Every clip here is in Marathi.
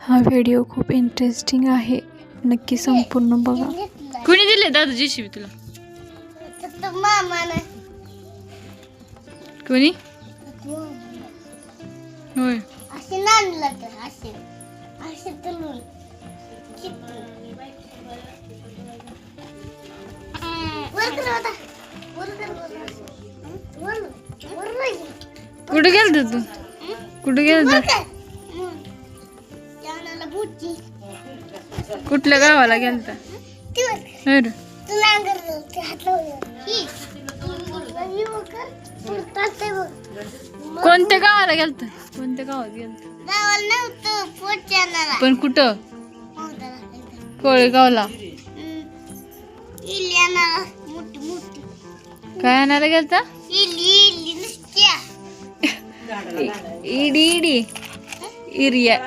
हा व्हिडिओ खूप इंटरेस्टिंग आहे. नक्की संपूर्ण बघा. कुणी दिले दादा जेसीबी तुला? मामानं. कोणी? होय. असे नांदलं तर असे. असे पुरतात ते बघ कोणत्या गावाला गेलत? कोणत्या गावात गेलत? गावाला पण कुठं? कोळेगावला. काय आणायला गेलता? इली इली नुसत्या. इडी इडी. इरिया.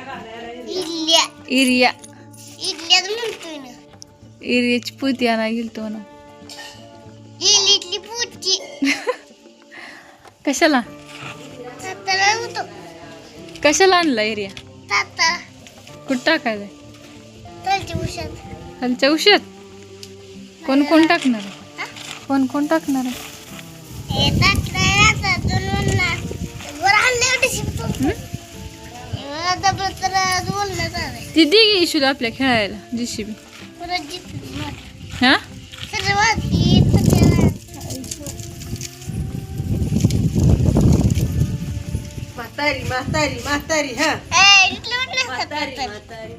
इल्ल्या इरिया इडल्यात म्हणतोय ना इरियाची पोती आणायला गेलतो म्हणून इलीतली पुची कशाला ताताला होतो कशाला आणला एरिया ताता कुठं टाकायचं त्याच्या उशात खालच्या उशात कोण कोण टाकणार आहे? कोण कोण टाकणार आहे? हे आता दोन म्हणणार वर आणले एवढे शिकतो हं? ती दे इशूला आपल्या खेळायला जीसीबी हा? ही म्हातारी म्हातारी म्हातारी हा. म्हातारी. म्हातारी.